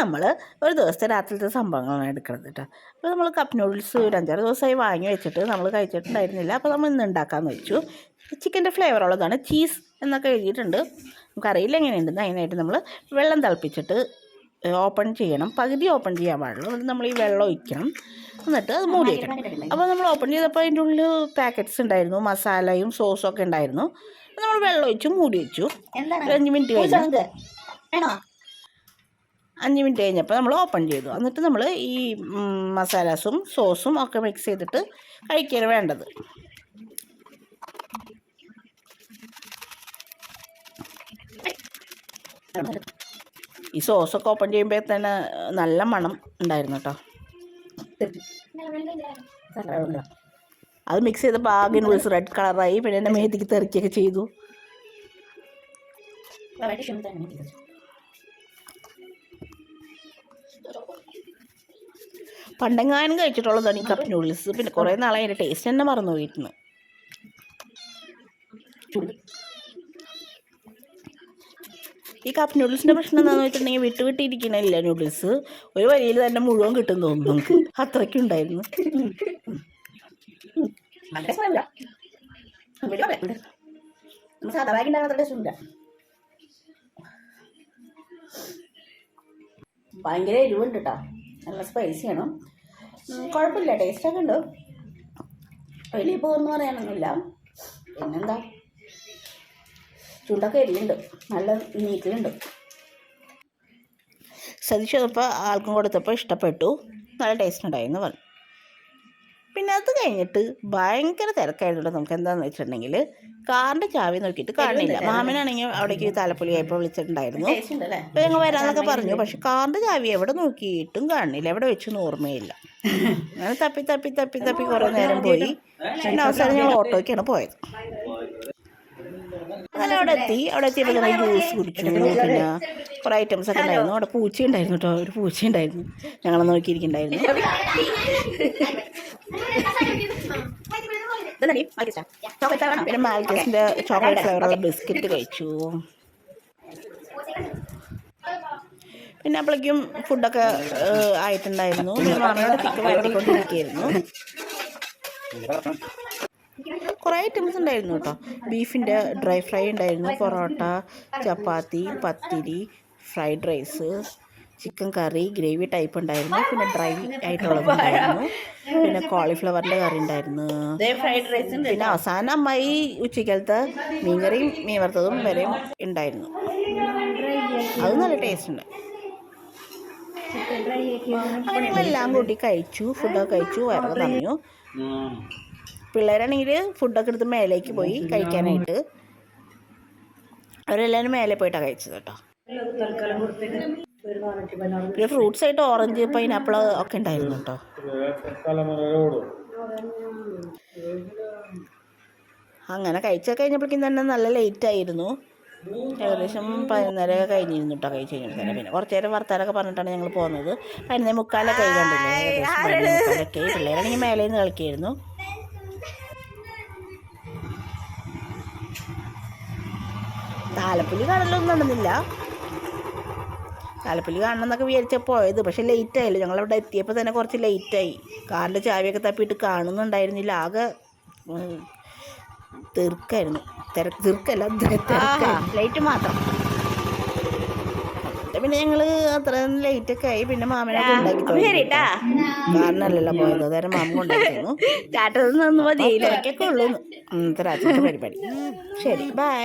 നമ്മൾ ഒരു ദിവസത്തെ രാത്രിയിലത്തെ സംഭവങ്ങളാണ് എടുക്കുന്നത് കേട്ടോ അപ്പോൾ നമ്മൾ കപ്പ് നൂഡിൽസ് ഒരു അഞ്ചാറ് ദിവസമായി വാങ്ങി വെച്ചിട്ട് നമ്മൾ കഴിച്ചിട്ടുണ്ടായിരുന്നില്ല. അപ്പോൾ നമ്മൾ ഇന്ന് ഉണ്ടാക്കാമെന്ന് വെച്ചു. ചിക്കന്റെ ഫ്ലേവർ ഉള്ളതാണ് ചീസ് എന്നൊക്കെ എഴുതിയിട്ടുണ്ട്. നമുക്കറിയില്ല എങ്ങനെയുണ്ടെന്ന് അതിനായിട്ട് നമ്മൾ വെള്ളം തിളപ്പിച്ചിട്ട് ഓപ്പൺ ചെയ്യണം. പകുതി ഓപ്പൺ ചെയ്യാൻ പാടുള്ളൂ. എന്നിട്ട് നമ്മൾ ഈ വെള്ളം ഒഴിക്കണം. എന്നിട്ട് അത് മൂടി വയ്ക്കണം അപ്പോൾ നമ്മൾ ഓപ്പൺ ചെയ്തപ്പോൾ അതിന്റെ ഉള്ളിൽ പാക്കറ്റ്സ് ഉണ്ടായിരുന്നു. മസാലയും സോസും ഒക്കെ ഉണ്ടായിരുന്നു. നമ്മൾ വെള്ളം ഒഴിച്ചു മൂടി വെച്ചു. ഒരു അഞ്ച് മിനിറ്റ് കഴിഞ്ഞു. അഞ്ച് മിനിറ്റ് കഴിഞ്ഞപ്പോൾ നമ്മൾ ഓപ്പൺ ചെയ്തു. എന്നിട്ട് നമ്മൾ ഈ മസാലാസും സോസും ഒക്കെ മിക്സ് ചെയ്തിട്ട് കഴിക്കുകയാണ് വേണ്ടത്. ഈ സോസൊക്കെ ഓപ്പൺ ചെയ്യുമ്പോൾ തന്നെ നല്ല മണം ഉണ്ടായിരുന്നു കേട്ടോ. അത് മിക്സ് ചെയ്തപ്പോൾ ആകെ നൂഡിൽസ് റെഡ് കളറായി പിന്നെ എന്റെ മേത്തിക്ക് തെറിക്കുകയൊക്കെ ചെയ്തു. പണ്ടെങ്ങാനും കഴിച്ചിട്ടുള്ളതാണ് ഈ കപ്പ് നൂഡിൽസ് പിന്നെ കുറേ നാളായി അതിന്റെ ടേസ്റ്റ് തന്നെ മറന്നു പോയിരുന്നു ഈ കപ്പ് നൂഡിൽസിന്റെ പ്രശ്നം എന്താണെന്ന് വെച്ചിട്ടുണ്ടെങ്കിൽ വിട്ട് വിട്ടിരിക്കണില്ല നൂഡിൽസ് ഒരു വരിയിൽ തന്നെ മുഴുവൻ കിട്ടും തോന്നുന്നു നമുക്ക്. അത്രയ്ക്കുണ്ടായിരുന്നു. സാധാ ബാഗ് ഉണ്ടാകുന്ന ടേസ്റ്റ് ഉണ്ട് ഭയങ്കര എരിവുണ്ട് കേട്ടോ നല്ല സ്പൈസി സ്പൈസിയാണ് കുഴപ്പമില്ല ടേസ്റ്റൊക്കെ ഉണ്ട്. വലിയ പോകുമെന്ന് പറയാനൊന്നുമില്ല. പിന്നെന്താ? ചുണ്ടൊക്കെ എരിയുണ്ട് നല്ല നീറ്റിലുണ്ട്. സതീഷ് ചിലപ്പോൾ ആൾക്കും കൊടുത്തപ്പോൾ ഇഷ്ടപ്പെട്ടു. നല്ല ടേസ്റ്റ് ഉണ്ടായിരുന്നു പറഞ്ഞു. പിന്നെ അത് കഴിഞ്ഞിട്ട് ഭയങ്കര തിരക്കായിരുന്നു കേട്ടോ നമുക്ക് എന്താണെന്ന് വെച്ചിട്ടുണ്ടെങ്കിൽ കാറിന്റെ ചാവി നോക്കിയിട്ട് കാണില്ല. മാമനാണെങ്കിൽ അവിടേക്ക് താലപ്പൊലിയായപ്പോൾ വിളിച്ചിട്ടുണ്ടായിരുന്നു. അപ്പോൾ ഞങ്ങൾ വരാമെന്നൊക്കെ പറഞ്ഞു. പക്ഷെ കാറിന്റെ ചാവി എവിടെ നോക്കിയിട്ടും കാണില്ല. എവിടെ വെച്ചൊന്നും ഓർമ്മയില്ല. അങ്ങനെ തപ്പി തപ്പി തപ്പി തപ്പി കുറേ നേരം പോയി. പിന്നെ അവസാനം ഞങ്ങൾ ഓട്ടോയ്ക്കാണ് പോയത്. അങ്ങനെ അവിടെ എത്തി. അവിടെ എത്തിയപ്പോൾ ഞങ്ങൾ ജ്യൂസ് കുടിച്ചു. പിന്നെ കുറേ ഐറ്റംസ് ഒക്കെ ഉണ്ടായിരുന്നു. അവിടെ പൂച്ച ഉണ്ടായിരുന്നു കേട്ടോ. ഒരു പൂച്ച ഉണ്ടായിരുന്നു ഞങ്ങളെ നോക്കിയിരിക്കുന്നുണ്ടായിരുന്നു. പിന്നെ മാൽക്കസിന്റെ ചോക്ലേറ്റ് ഫ്ലേവറുള്ള ബിസ്ക്കറ്റ് കഴിച്ചു. പിന്നെ അപ്പോഴേക്കും ഫുഡൊക്കെ ആയിട്ടുണ്ടായിരുന്നു. പിന്നെ മാമയോട് ചിക്കൻ വരട്ടിക്കൊണ്ടിരിക്കുകയായിരുന്നു കുറേ ഐറ്റംസ് ഉണ്ടായിരുന്നു കേട്ടോ. ബീഫിന്റെ ഡ്രൈ ഫ്രൈ ഉണ്ടായിരുന്നു. Porotta chapati pathiri fried rice chicken curry gravy type ഉണ്ടായിരുന്നു. പിന്നെ ഡ്രൈ ആയിട്ടുള്ളത് ഉണ്ടായിരുന്നു. പിന്നെ കോളിഫ്ലവറിന്റെ കറി ഉണ്ടായിരുന്നു. ഫ്രൈഡ് റൈസ് ഉണ്ട് പിന്നെ അവസാനം അമ്മായി ഉച്ചക്കലത്തെ മീൻകറിയും മീൻ വറുത്തതും വരെയും ഉണ്ടായിരുന്നു. അത് നല്ല ടേസ്റ്റ് ഉണ്ട്. എല്ലാം കൂട്ടി കഴിച്ചു ഫുഡൊക്കെ കഴിച്ചു വയറൊക്കെ തന്നു പിള്ളേരാണെങ്കിൽ ഫുഡൊക്കെ എടുത്ത് മേലേക്ക് പോയി കഴിക്കാനായിട്ട്. അവരെല്ലാവരും മേലെ പോയിട്ടാണ് കഴിച്ചത് കേട്ടോ. പിന്നെ ഫ്രൂട്ട്സ് ആയിട്ട് ഓറഞ്ച് പൈനാപ്പിൾ ഒക്കെ ഉണ്ടായിരുന്നു കേട്ടോ. അങ്ങനെ കഴിച്ച കഴിഞ്ഞപ്പോഴേക്കും തന്നെ നല്ല ലേറ്റ് ആയിരുന്നു. ഏകദേശം പതിനൊന്നര കഴിഞ്ഞിരുന്നു കേട്ടോ കഴിച്ച് കഴിഞ്ഞപ്പോൾ പിന്നെ കുറച്ച് നേരം വർത്താനൊക്കെ പറഞ്ഞിട്ടാണ് ഞങ്ങൾ പോകുന്നത് പതിനൊന്നേ മുക്കാലൊക്കെ കണ്ടില്ലേ? പിള്ളേരാണെങ്കിൽ മേലെ നിന്ന് കളിക്കായിരുന്നു. താലപ്പൊലി കടലൊന്നും നടന്നില്ല. താലപ്പൊലി കാണണം എന്നൊക്കെ വിചാരിച്ചാൽ പോയത്. പക്ഷേ ലേറ്റ് ആയല്ലോ. ഞങ്ങളവിടെ എത്തിയപ്പോൾ തന്നെ കുറച്ച് ലേറ്റായി കാറിന്റെ ചാവിയൊക്കെ തപ്പിയിട്ട് കാണുന്നുണ്ടായിരുന്നില്ല. ആകെ തീർക്കായിരുന്നു. തിരക്ക് തീർക്കല്ല. ലൈറ്റ് മാത്രം. പിന്നെ ഞങ്ങൾ അത്ര ലേറ്റ് ഒക്കെ ആയി. പിന്നെ മാമനെ കൊണ്ടാക്കി പോയത്. അതേ മാമ കൊണ്ടായിരുന്നു ചാട്ടത്തിൽ നിന്ന് മതി ഉള്ളൂ. ഇന്നത്തെ പരിപാടി. ശരി. ബൈ